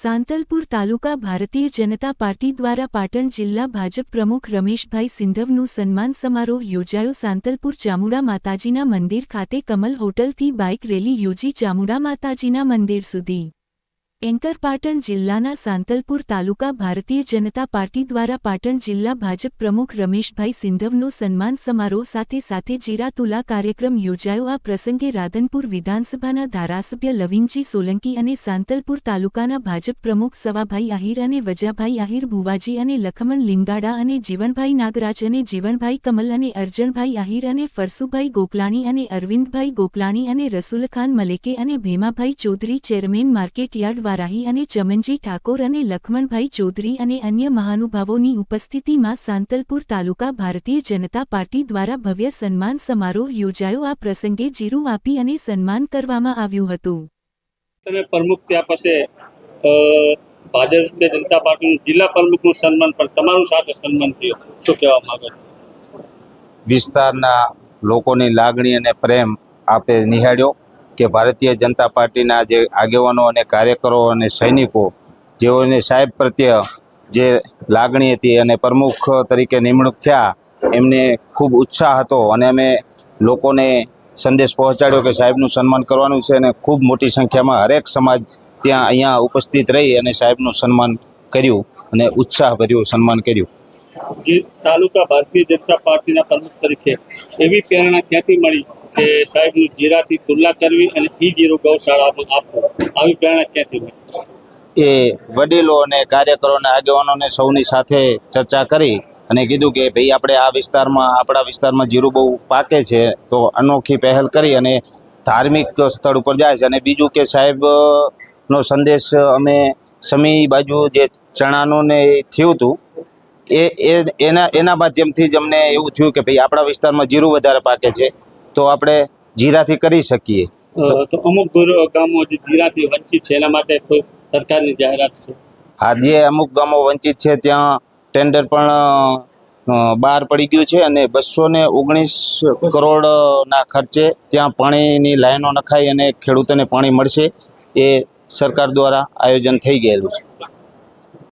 સાંતલપુર તાલુકા Bharatiya Janata party દ્વારા પાટણ જિલ્લા ભાજપ પ્રમુખ રમેશભાઈ સિંધવનું સન્માન સમારોહ યોજાયો સાંતલપુર ચામુડા માતાજીના મંદિર ખાતે કમલ હોટલથી બાઇક રેલી યોજી ચામુડા માતાજીના મંદિર સુધી. એન્કર પાટણ જિલ્લાના સાંતલપુર તાલુકા ભારતીય જનતા પાર્ટી દ્વારા પાટણ જિલ્લા ભાજપ પ્રમુખ રમેશભાઈ સિંધવનો સન્માન સમારોહ સાથે સાથે જીરા તુલા કાર્યક્રમ યોજાયો. આ પ્રસંગે રાધનપુર વિધાનસભાના ધારાસભ્ય લવિંગજી સોલંકી અને સાંતલપુર તાલુકાના ભાજપ પ્રમુખ સવાભાઈ આહિર અને વજાભાઈ આહિર ભુવાજી અને લખમણ લીંગાડા અને જીવનભાઈ નાગરાજ અને જીવનભાઈ કમલ અને અર્જણભાઈ આહિર અને ફરસુભાઈ ગોકલાણી અને અરવિંદભાઈ ગોકલાણી અને રસુલખાન મલેકે અને Bhimabhai Chaudhari chairman market yard Varahi અને ચમનજી ઠાકોર અને લખમણભાઈ ચૌધરી અને અન્ય મહાનુભાવોની ઉપસ્થિતિમાં સાંતલપુર તાલુકા ભારતીય જનતા પાર્ટી દ્વારા ભવ્ય સન્માન સમારોહ યોજાયો. આ પ્રસંગે જીરું આપી અને સન્માન કરવામાં આવ્યું હતું. તમે પ્રમુખ ત્યાં પાસે ભારતીય જનતા પાર્ટીનું જિલ્લા પ્રમુખનું સન્માન પણ તમારું સાથે સન્માન થયું. શું કહેવા માંગે વિસ્તારના લોકોની લાગણી અને પ્રેમ આપે નિહાળ્યો. કે ભારતીય જનતા પાર્ટીના જે આગેવાનો અને કાર્યકરો અને સૈનિકો, જેઓને સાહેબ પ્રત્યે જે લાગણી હતી અને પ્રમુખ તરીકે નિમણૂક થયા, એમને ખૂબ ઉત્સાહ હતો અને અમે લોકોને સંદેશ પહોંચાડ્યો કે સાહેબનું સન્માન કરવાનું છે અને ખૂબ મોટી સંખ્યામાં હરેક સમાજ ત્યાં અહીંયા ઉપસ્થિત રહી અને સાહેબનું સન્માન કર્યું અને ઉત્સાહભર્યું સન્માન કર્યું. તાલુકા ભારતીય જનતા પાર્ટીના પ્રમુખ તરીકે એવી પ્રેરણા ક્યાંથી મળી? કે સાહેબનું જીરાથી તુલના કરવી અને ઈ જીરું ગૌશાળામાં આપવું. આવી પ્રેરણા ક્યાંથી મળી? એ વડીલો અને કાર્યકરોના આગેવાનોને સૌની સાથે ચર્ચા કરી અને કીધું કે ભાઈ, આપણે આ વિસ્તારમાં, આપણા વિસ્તારમાં જીરું બહુ પાકે છે, તો અનોખી પહેલ કરી અને ધાર્મિક સ્થળ ઉપર જાય છે. અને બીજું કે સાહેબ નો સંદેશ અમે સમી બાજુ જે ચણાનું ને એ થયું હતું એ એ, એના એના માધ્યમથી જ અમને એવું થયું કે ભાઈ, આપણા વિસ્તારમાં જીરું વધારે પાકે છે. તો આપણે જીરાથી કરી શકીએ. તો અમુક ગામો જીરાથી વંચિત છે એના માટે કોઈ સરકારની જાહેરાત છે? આજે અમુક ગામો વંચિત છે ત્યાં ટેન્ડર પણ બહાર પડી ગયું છે અને બસો ને ઓગણીસ કરોડના ખર્ચે ત્યાં પાણીની લાઈનો નખાઈ અને ખેડૂતોને પાણી મળશે. એ સરકાર દ્વારા આયોજન થઈ ગયેલું છે.